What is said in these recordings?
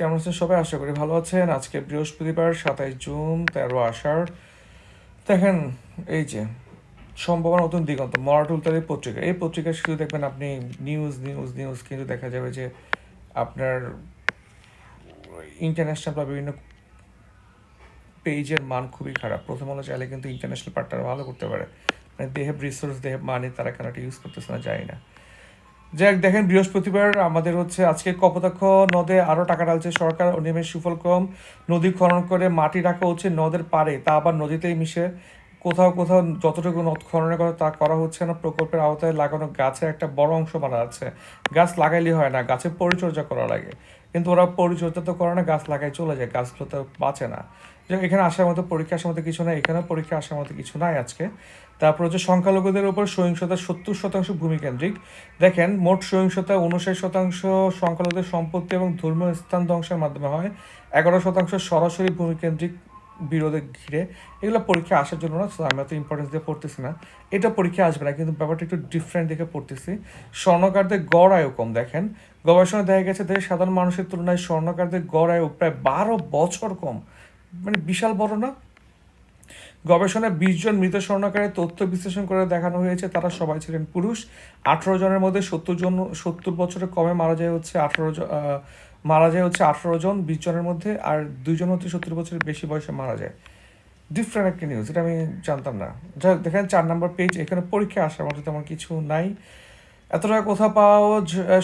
কেমন আছেন সবাই? আশা করি ভালো আছেন। আজকে বৃহস্পতিবার, সাতাইশ জুন, তেরো আষাঢ়। দেখেন, এই যে সম্ভাবনা নতুন দিগন্ত মরাটুলতার পত্রিকা। এই পত্রিকা শুধু দেখবেন আপনি নিউজ নিউজ নিউজ কিন্তু দেখা যাবে যে আপনার ইন্টারন্যাশনাল বা বিভিন্ন পেজের মান খুবই খারাপ। প্রথম আলো চাইলে কিন্তু ইন্টারন্যাশনাল পার্টনার ভালো করতে পারে। মানে they have resource they have money তারা কেন ইউজ করতেছে না যায় না। যাক, দেখেন, বৃহস্পতিবার আমাদের হচ্ছে আজকে কপোতাক্ষ নদে আরও টাকা ঢালছে সরকার অনিয়মের সুফল কম। নদী খনন করে মাটি রাখা হচ্ছে নদের পাড়ে, তা আবার নদীতেই মিশে। কোথাও কোথাও যতটুকু নদ খননের কথা, তা করা হচ্ছে না। প্রকল্পের আওতায় লাগানো গাছের একটা বড় অংশ মারা আছে। গাছ লাগাইলে হয় না, গাছের পরিচর্যা করা লাগে। কিন্তু ওরা পরিচর্যা তো করে না, গাছ লাগাই চলে যায় গাছগুলো তো বাঁচে না। এখানে আসার মতো পরীক্ষা আসার মতো কিছু নাই, এখানেও পরীক্ষা আসার মতো কিছু নাই আজকে। তারপর হচ্ছে সংখ্যালঘুদের উপর সহিংসতা সত্তর শতাংশ ভূমিকেন্দ্রিক। দেখেন, মোট সহিংসতা উনষাট শতাংশ সংখ্যালঘুদের সম্পত্তি এবং ধর্মীয় স্থান ধ্বংসের মাধ্যমে হয়। এগারো শতাংশ সরাসরি ভূমিকেন্দ্রিক বিরোধে ঘিরে। এগুলো পরীক্ষা আসার জন্য না আমি অত ইম্পর্টেন্স দিয়ে পড়তেছি না। এটা পরীক্ষা আসবে না, কিন্তু ব্যাপারটা একটু ডিফারেন্ট দেখে পড়তেছি। স্বর্ণকারদের গড় আয়ু কম, দেখেন। গবেষণায় দেখা গেছে দেশের সাধারণ মানুষের তুলনায় স্বর্ণকারদের গড় আয়ু প্রায় বারো বছর কম। মানে বিশাল বড় না? গবেষণায় বিশ জন মৃত স্বর্ণকারের তথ্য বিশ্লেষণ করে দেখানো হয়েছে তারা সবাই ছিলেন পুরুষ। আঠারো জনের মধ্যে সত্তর জন সত্তর বছরের কমে মারা যায় হচ্ছে আঠারো মারা যায় হচ্ছে আঠারো জন বিশ জনের মধ্যে আর দুইজন হচ্ছে সত্তর বছরের বেশি বয়সে মারা যায়। ডিফারেন্ট একটা নিউজ এটা আমি জানতাম না। যাই হোক, দেখেন চার নম্বর পেজ এখানে পরীক্ষা আসার মতো তেমন কিছু নাই। এত টাকা কোথাও পাও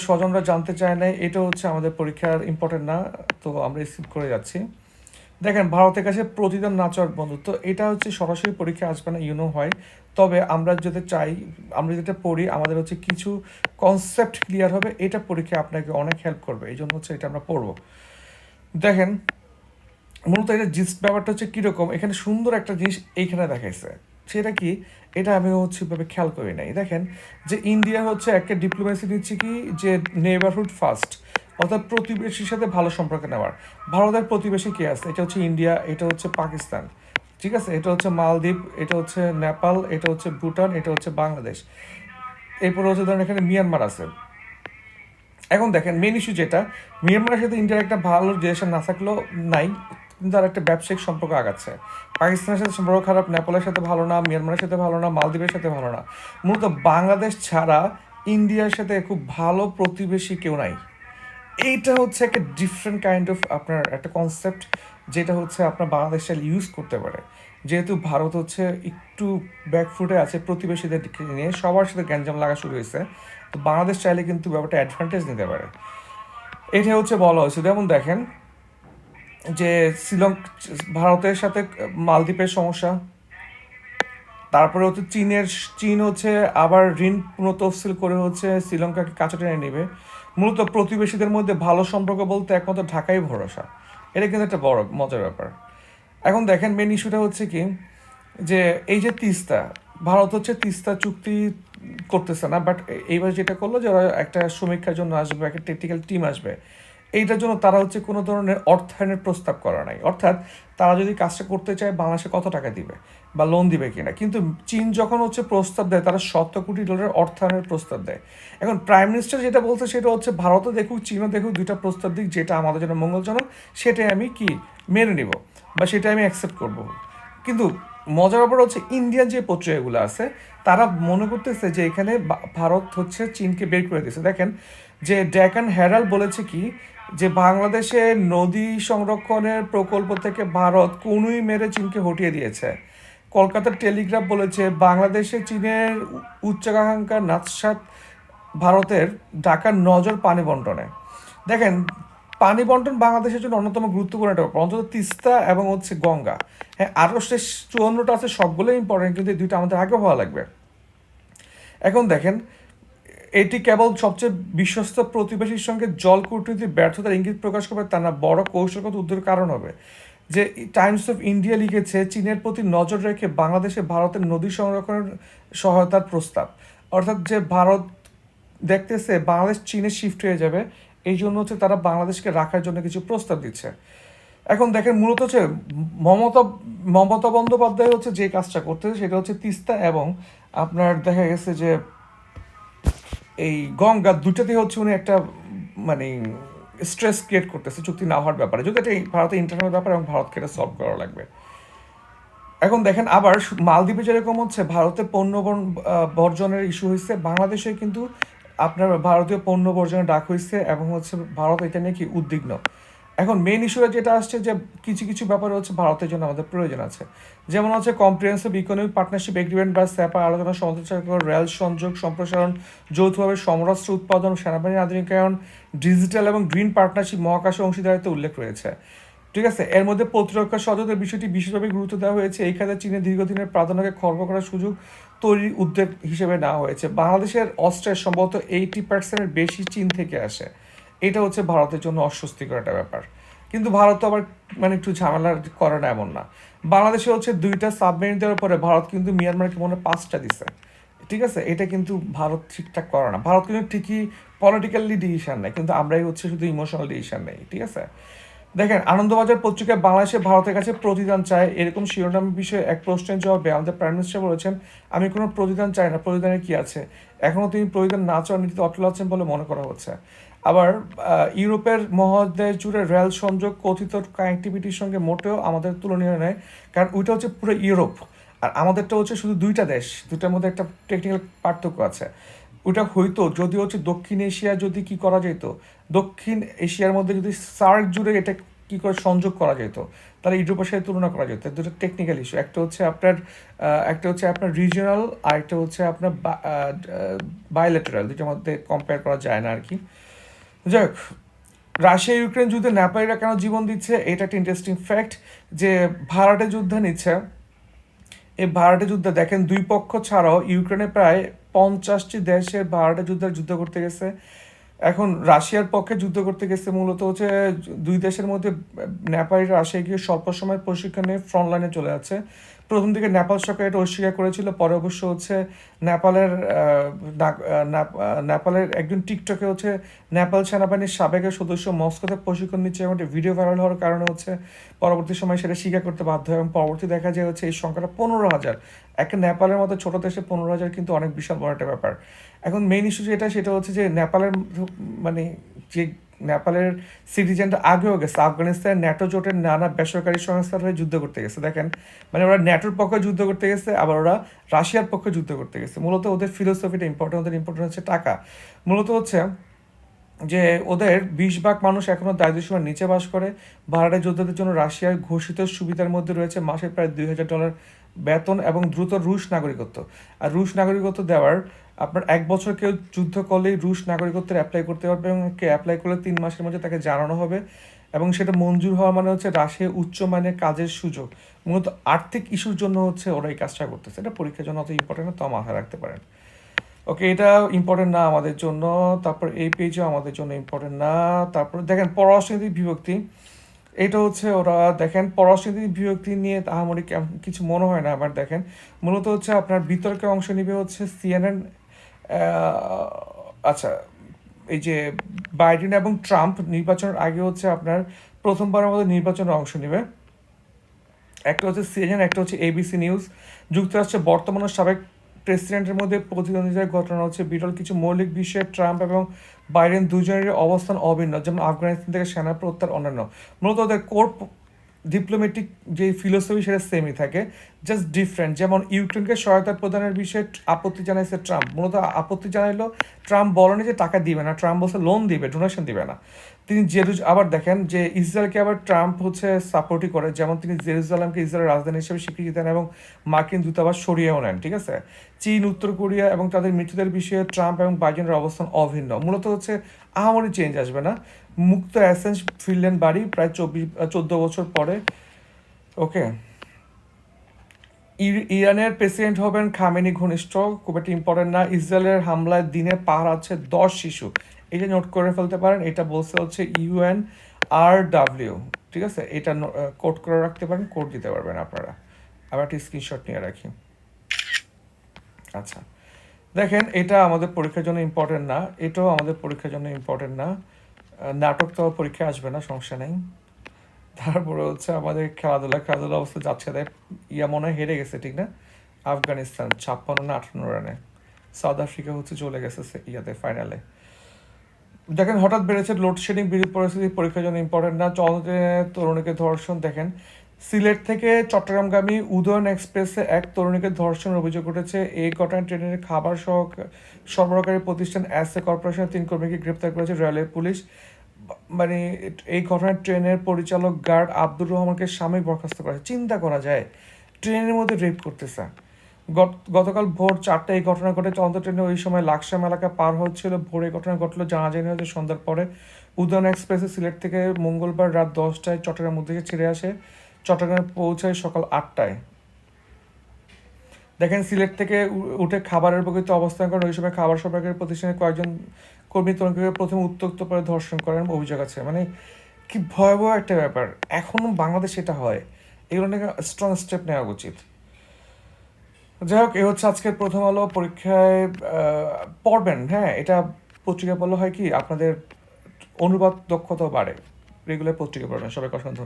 স্বজনরা জানতে চায় না এটা হচ্ছে আমাদের পরীক্ষার ইম্পর্টেন্ট না তো আমরা রিসিভ করে যাচ্ছি। দেখেন, ভারতের কাছে প্রতিদান নাচর বন্ধুত্ব, এটা হচ্ছে সরাসরি পরীক্ষা আসবে না ইউনো হয় তবে আমরা যদি চাই, আমরা যেটা পড়ি, আমাদের হচ্ছে কিছু কনসেপ্ট ক্লিয়ার হবে, এটা পরীক্ষা আপনাকে অনেক হেল্প করবে, এই জন্য হচ্ছে এটা আমরা পড়ব। দেখেন, মূলত এটা জিস্ট ব্যাপারটা হচ্ছে কীরকম, এখানে সুন্দর একটা জিনিস এইখানে দেখাইছে, সেটা কি? এটা আমি হচ্ছে ভাবে খেয়াল করি নাই। দেখেন, যে ইন্ডিয়া হচ্ছে একটা ডিপ্লোমেসি নিচ্ছে কি? যে নেবারহুড ফার্স্ট অর্থাৎ প্রতিবেশীর সাথে ভালো সম্পর্ক নেওয়ার। ভারতের প্রতিবেশী কে আছে? এটা হচ্ছে ইন্ডিয়া, এটা হচ্ছে পাকিস্তান। ঠিক আছে? এটা হচ্ছে মালদ্বীপ, এটা হচ্ছে নেপাল, এটা হচ্ছে ভুটান, এটা হচ্ছে বাংলাদেশ। এরপরে হচ্ছে ধরেন এখানে মিয়ানমার আছে। এখন দেখেন মেন ইস্যু যেটা, মিয়ানমারের সাথে ইন্ডিয়ার একটা ভালো রিলেশন না থাকলেও নাই, কিন্তু তার একটা ব্যবসায়িক সম্পর্ক আগাচ্ছে। পাকিস্তানের সাথে সম্পর্ক খারাপ, নেপালের সাথে ভালো না, মিয়ানমারের সাথে ভালো না, মালদ্বীপের সাথে ভালো না। মূলত বাংলাদেশ ছাড়া ইন্ডিয়ার সাথে খুব ভালো প্রতিবেশী কেউ নাই। এইটা হচ্ছে একটা ডিফারেন্ট কাইন্ড অফ আপনার একটা কনসেপ্ট যেটা হচ্ছে আপনার বাংলাদেশ ইউজ করতে পারে। যেহেতু ভারত হচ্ছে একটু ব্যাকফুটে আছে প্রতিবেশীদের নিয়ে, সবার সাথে গ্যাঞ্জাম লাগা শুরু হয়েছে। তো বাংলাদেশ চাইলে কিন্তু ব্যাপারটা অ্যাডভান্টেজ নিতে পারে। এটা হচ্ছে বলা হয়েছে, যেমন দেখেন যে শ্রীলঙ্কা ভারতের সাথে মালদ্বীপের সমস্যা। তারপরে হচ্ছে চীনের, চীন হচ্ছে আবার ঋণ পুনঃতফসিল করে হচ্ছে শ্রীলঙ্কাকে কাছে টেনে নেবে। মূলত প্রতিবেশীদের মধ্যে ভালো সম্পর্ক বলতে একমাত্র ঢাকাই ভরসা। এটা কিন্তু একটা বড় মজার ব্যাপার। এখন দেখেন মেন ইস্যুটা হচ্ছে কি, যে এই যে তিস্তা, ভারত হচ্ছে তিস্তা চুক্তি করতেছে না বাট এইবার যেটা করল যে ওরা একটা সমীক্ষার জন্য আসবে, একটা টেকনিক্যাল টিম আসবে। এইটার জন্য তারা হচ্ছে কোনো ধরনের অর্থায়নের প্রস্তাব করা নাই। অর্থাৎ তারা যদি কাজটা করতে চায়, বাংলাদেশে কত টাকা দিবে? বা লোন দিবে কিনা। কিন্তু চীন যখন হচ্ছে প্রস্তাব দেয়, তারা শত কোটি ডলারের অর্থায়নের প্রস্তাব দেয়। এখন প্রাইম মিনিস্টার যেটা বলছে সেটা হচ্ছে, ভারতও দেখুক, চীনও দেখুক, দুইটা প্রস্তাব দিক, যেটা আমাদের জন্য মঙ্গলজনক, সেটাই আমি কি মেনে নিব বা সেটা আমি অ্যাকসেপ্ট করব। কিন্তু মজার ব্যাপার হচ্ছে ইন্ডিয়ান যে পত্রিকাগুলো আছে, তারা মনে করতেছে যে এখানে ভারত হচ্ছে চীনকে বের করে দিয়েছে। দেখেন যে ড্যাকান হেরাল বলেছে কি, যে বাংলাদেশে নদী সংরক্ষণের প্রকল্প থেকে ভারত কোনুই মেরে চীনকে হটিয়ে দিয়েছে। কলকাতার টেলিগ্রাফ বলেছে, বাংলাদেশে চীনের উচ্চাকাঙ্ক্ষা নাৎসাত ভারতের ঢাকার নজর পানি বন্টনে। দেখেন, পানি বন্টন বাংলাদেশের জন্য অন্যতম গুরুত্বপূর্ণ একটা ব্যাপার, অন্তত তিস্তা এবং হচ্ছে গঙ্গা। হ্যাঁ আরও শেষ চুয়ান্নটা আছে, সবগুলোই ইম্পর্টেন্ট কিন্তু এই দুইটা আমাদের আগে হওয়া লাগবে। এখন দেখেন, এটি কেবল সবচেয়ে বিশ্বস্ত প্রতিবেশীর সঙ্গে জল কূটনীতির ব্যর্থতার ইঙ্গিত প্রকাশ করবে তা না, বড় কৌশলগত উদ্যোগের কারণ হবে। যে টাইমস অফ ইন্ডিয়া লিখেছে, চীনের প্রতি নজর রেখে বাংলাদেশে ভারতের নদী সংরক্ষণের সহায়তার প্রস্তাব। অর্থাৎ যে ভারত দেখতেছে বাংলাদেশ চীনে শিফট হয়ে যাবে, এই জন্য হচ্ছে তারা বাংলাদেশকে রাখার জন্য কিছু প্রস্তাব দিচ্ছে। এখন দেখেন মূলত হচ্ছে মমতা মমতা বন্দ্যোপাধ্যায় হচ্ছে যে কাজটা করতেছে, সেটা হচ্ছে তিস্তা এবং আপনার দেখা গেছে যে এই গঙ্গা দুটাতে হচ্ছে উনি একটা মানে স্ট্রেস ক্রিয়েট করতেছে, চুক্তি না হওয়ার ব্যাপারে। যদি এটা ভারতের ইন্টারনাল ব্যাপার এবং ভারতকে এটা সলভ করা লাগবে। এখন দেখেন আবার মালদ্বীপে যেরকম হচ্ছে, ভারতে পণ্য বর্জনের ইস্যু হয়েছে। বাংলাদেশে কিন্তু আপনার ভারতীয় পণ্য বর্জনের ডাক হয়েছে এবং হচ্ছে ভারত এটা নিয়ে কি উদ্বিগ্ন। এখন মেন ইস্যুটা যেটা আসছে যে কিছু কিছু ব্যাপারে হচ্ছে ভারতের জন্য আমাদের প্রয়োজন আছে। যেমন হচ্ছে কম্প্রিহেন্সিভ ইকোনমিক পার্টনারশিপ এগ্রিমেন্ট বা স্যাপা আলোচনা সমালোচনা রেল সংযোগ সম্প্রসারণ, যৌথভাবে সমরাস্ত্র উৎপাদন সেনাবাহিনী আধুনিকায়ন ডিজিটাল এবং গ্রিন পার্টনারশিপ মহাকাশ অংশীদারিত্ব উল্লেখ রয়েছে। ঠিক আছে? এর মধ্যে প্রতিরক্ষা সহযোগিতার বিষয়টি বিশেষভাবে গুরুত্ব দেওয়া হয়েছে। এই খাতে চীনের দীর্ঘদিনের প্রাধান্যকে খর্ব করার সুযোগ তৈরির উদ্যোগ হিসেবে নেওয়া হয়েছে। বাংলাদেশের অস্ত্রের সম্ভবত এইটি পার্সেন্টের বেশি চীন থেকে আসে। এটা হচ্ছে ভারতের জন্য অস্বস্তিকর একটা ব্যাপার। কিন্তু ভারত আবার মানে একটু ঝামেলা করে না এমন না। বাংলাদেশে হচ্ছে দুইটা সাবমেরিন দেওয়ার পরে ভারত কিন্তু মিয়ানমারকে মনে পাঁচটা দিছে। ঠিক আছে? এটা কিন্তু ভারত ঠিকঠাক করে না। ভারত কিন্তু ঠিকই পলিটিক্যালি ডিসিশন নেয়, কিন্তু আমরাই হচ্ছে শুধু ইমোশনাল ডিসিশন নেই। ঠিক আছে? দেখেন, আনন্দবাজার পত্রিকায় বাংলাদেশে ভারতের কাছে প্রতিদান চায় এরকম শিরোনাম বিষয়ে এক প্রশ্নের জবাবে আমাদের প্রাইম মিনিস্টার বলেছেন, আমি কোনো প্রতিদান চাই না, প্রতিদানের কি আছে? এখনও তিনি প্রতিদান না চাওয়ার নীতিতে অটল আছেন বলে মনে করা হচ্ছে। আবার ইউরোপের মহাদেশ জুড়ে রেল সংযোগ কথিত কানেক্টিভিটির সঙ্গে মোটেও আমাদের তুলনীয় নয়, কারণ ওইটা হচ্ছে পুরো ইউরোপ। আর আমাদেরটা হচ্ছে শুধু দুইটা দেশ, দুইটার মধ্যে একটা টেকনিক্যাল পার্থক্য আছে। ওটা হইতো যদি হচ্ছে দক্ষিণ এশিয়া যদি কি করা যেত দক্ষিণ এশিয়ার মধ্যে যদি সার্ক জুড়ে এটা কি করে সংযোগ করা যেত, তাহলে ইউরোপের সাথে তুলনা করা যেত। দুটো টেকনিক্যাল ইস্যু একটা হচ্ছে আপনার একটা হচ্ছে আপনার রিজিওনাল আর একটা হচ্ছে আপনার বায়োলেটারাল দুটোর মধ্যে কম্পেয়ার করা যায় না আর কি যাই হোক, রাশিয়া, ইউক্রেন যুদ্ধে নেপালিরা কেন জীবন দিচ্ছে, এটা একটা ইন্টারেস্টিং ফ্যাক্ট যে ভাড়াটে যুদ্ধ নিচ্ছে। এই ভাড়াটে যুদ্ধে দেখেন দুই পক্ষ ছাড়াও ইউক্রেনে প্রায় পঞ্চাশটি দেশের ভাড়াটে যুদ্ধের যুদ্ধ করতে গেছে। এখন রাশিয়ার পক্ষে যুদ্ধ করতে গেছে মূলত হচ্ছে দুই দেশের মধ্যে নেপালিরা রাশিয়া গিয়ে স্বল্প সময়ের প্রশিক্ষণ ফ্রন্ট লাইনে চলে যাচ্ছে। প্রথম দিকে নেপাল সরকার এটা অস্বীকার করেছিল, পরে অবশ্য হচ্ছে নেপালের নেপালের একজন টিকটকে হচ্ছে নেপাল সেনাবাহিনীর সাবেক এক সদস্য মস্কোতে প্রশিক্ষণ নিচ্ছে এবং ভিডিও ভাইরাল হওয়ার কারণে হচ্ছে পরবর্তী সময় সেটা স্বীকার করতে বাধ্য হয় এবং পরবর্তী দেখা যায় হচ্ছে এই সংখ্যাটা পনেরো হাজার। একটা নেপালের মতো ছোট দেশে পনেরো হাজার কিন্তু অনেক বিশাল বড় একটা ব্যাপার। এখন মেইন ইস্যু যেটা, সেটা হচ্ছে যে নেপালের মানে যে নেপালের সিটিজেনটা আগেও গেছে। আফগানিস্তান ন্যাটো জোটের নানা বেসরকারি সংস্থার হয়ে যুদ্ধ করতে গেছে। দেখেন মানে ওরা ন্যাটোর পক্ষে যুদ্ধ করতে গেছে, আবার ওরা রাশিয়ার পক্ষে যুদ্ধ করতে গেছে। মূলত ওদের ফিলোসফিটা ইম্পর্টেন্ট ওদের ইম্পর্টেন্ট হচ্ছে টাকা। মূলত হচ্ছে যে ওদের বিশ ভাগ মানুষ এখনও দারিদ্র সীমার নিচে বাস করে। ভাড়াটে যোদ্ধাদের জন্য রাশিয়ার ঘোষিত সুবিধার মধ্যে রয়েছে মাসে প্রায় দুই হাজার ডলার বেতন এবং দ্রুত রুশ নাগরিকত্ব। আর রুশ নাগরিকত্ব দেওয়ার আপনার এক বছর কেউ যুদ্ধ করলেই রুশ নাগরিকত্বের অ্যাপ্লাই করতে পারবে এবং কে অ্যাপ্লাই করলে তিন মাসের মধ্যে তাকে জানানো হবে এবং সেটা মঞ্জুর হওয়া মানে হচ্ছে রাশিয়া উচ্চ মানের কাজের সুযোগ। মূলত আর্থিক ইস্যুর জন্য হচ্ছে ওরা এই কাজটা করতেছে। এটা পরীক্ষার জন্য অত ইম্পর্টেন্ট তো মাথায় রাখতে পারেন। ওকে, এটা ইম্পর্টেন্ট না আমাদের জন্য। তারপর এই পেজও আমাদের জন্য ইম্পর্টেন্ট না। তারপর দেখেন পররাষ্ট্রনীতি বিভক্তি। এটা হচ্ছে ওরা দেখেন পররাষ্ট্রনীতি বিভক্তি নিয়ে তাহামরি কিছু মনে হয় না আবার দেখেন মূলত হচ্ছে আপনার বিতর্কে অংশ নিবে হচ্ছে সিএনএন আচ্ছা এই যে বাইডেন এবং ট্রাম্প নির্বাচনের আগে হচ্ছে আপনার প্রথমবারের মতো নির্বাচনে অংশ নেবে। একটা হচ্ছে সিএনএন, একটা হচ্ছে এবিসি নিউজ। যুক্তরাষ্ট্রের বর্তমান ও সাবেক প্রেসিডেন্টের মধ্যে প্রতিদ্বন্দ্বিতার ঘটনা হচ্ছে বিরল কিছু মৌলিক বিষয়ে ট্রাম্প এবং বাইডেন দুজনের অবস্থান অভিন্ন, যেমন আফগানিস্তান থেকে সেনা প্রত্যাহার অন্যান্য। মূলত ওদের কোর ডিপ্লোম্যাটিক যে ফিলোসফি সেটা সেমই থাকে জাস্ট ডিফারেন্ট যেমন ইউক্রেনকে সহায়তা প্রদানের বিষয়ে আপত্তি জানাইছে ট্রাম্প। মূলত আপত্তি জানাইলো, ট্রাম্প বলেনি যে টাকা দিবে না। ট্রাম্প বলছে লোন দিবে ডোনেশন দিবে না। তিনি জেরুজ, আবার দেখেন যে ইসরায়েলকে আবার ট্রাম্প হচ্ছে সাপোর্টই করে। যেমন তিনি জেরুজালামকে ইসরায়েলের রাজধানী হিসেবে স্বীকৃতি দেন এবং মার্কিন দূতাবাস সরিয়েও নেন, ঠিক আছে? চীন, উত্তর কোরিয়া এবং তাদের মৃত্যুদের বিষয়ে ট্রাম্প এবং বাইডেনের অবস্থান অভিন্ন। মূলত হচ্ছে আহামরি চেঞ্জ আসবে না। মুক্ত অ্যাসেন্স ফিরলেন বাড়ি প্রায় চব্বিশ চোদ্দ বছর পরে। ওকে। ইর- ইরানের প্রেসিডেন্ট হবেন খামেনি ঘনিষ্ঠ। খুব একটা ইম্পর্টেন্ট না। ইসরায়েলের হামলায় দিনে পাহাড় আছে দশ শিশু। এটা নোট করে ফেলতে পারেন। এটা বলছে হচ্ছে ইউএন আর ডাব্লিউ ঠিক আছে? এটা কোড করে রাখতে পারেন। কোড দিতে পারবেন আপনারা। আবার একটা স্ক্রিনশট নিয়ে রাখি। আচ্ছা। দেখেন, এটা আমাদের পরীক্ষার জন্য ইম্পর্টেন্ট না। এটাও আমাদের পরীক্ষার জন্য ইম্পর্টেন্ট না। নাটক তো পরীক্ষা আসবে না, সমস্যা নেই। তারপরে হচ্ছে আমাদের খেলাধুলা খেলাধুলা অবস্থা যাচ্ছে দেখ, ইয়া মনে হেরে গেছে, ঠিক না? আফগানিস্তান, ছাপ্পান্ন না আটান্ন রানে। সাউথ আফ্রিকা হচ্ছে চলে গেছে ইয়াতে ফাইনালে দেখেন, হঠাৎ বেড়েছে লোডশেডিং বিরোধ পরিস্থিতি, পরীক্ষার জন্য ইম্পর্টেন্ট না। চলতে তরুণীকে ধর্ষণ, দেখেন সিলেট থেকে চট্টগ্রামগামী উদয়ন এক্সপ্রেসে এক তরুণীকে ধর্ষণের অভিযোগ উঠেছে। এই ঘটনায় ট্রেনের খাবার সহ সরবরাহকারী প্রতিষ্ঠান এস এ কর্পোরেশনের তিন কর্মীকে গ্রেপ্তার করেছে রেলওয়ে পুলিশ। মানে এই ঘটনায় ট্রেনের পরিচালক গার্ড আব্দুর রহমানকে সাময়িক বরখাস্ত করা চিন্তা করা যায়, ট্রেনের মধ্যে রেপ করতেছে। গত- গতকাল ভোর চারটে এই ঘটনা ঘটে। চলন্ত ট্রেনে ওই সময় লাকসাম এলাকা পার হচ্ছিল। ভোরে এই ঘটনা ঘটলো, জানা যায়নি হয়তো সন্ধ্যার পরে। উদয়ন এক্সপ্রেসে সিলেট থেকে মঙ্গলবার রাত দশটায় চট্টগ্রাম উদ্দেশ্যে ছেড়ে আসে। চট্টগ্রামে পৌঁছায় সকাল আটটায়। দেখেন সিলেট থেকে উঠে খাবারের প্রকৃত অবস্থান করেন। ওই সময় খাবার সরবরাহের প্রতিষ্ঠানের কয়েকজন কর্মী তরুণীকে প্রথমে উত্তক্ত করে ধর্ষণ করেন অভিযোগ আছে। মানে কি ভয়াবহ একটা ব্যাপার। এখনও বাংলাদেশে এটা হয়। এগুলো নিয়ে স্ট্রং স্টেপ নেওয়া উচিত। যাই হোক, এ হচ্ছে আজকের প্রথম আলো পরীক্ষায় পড়বেন। হ্যাঁ এটা পত্রিকা পড়লে হয় কি, আপনাদের অনুবাদ দক্ষতাও বাড়ে। রেগুলার পত্রিকা পড়বেন। সবাই অসংখ্য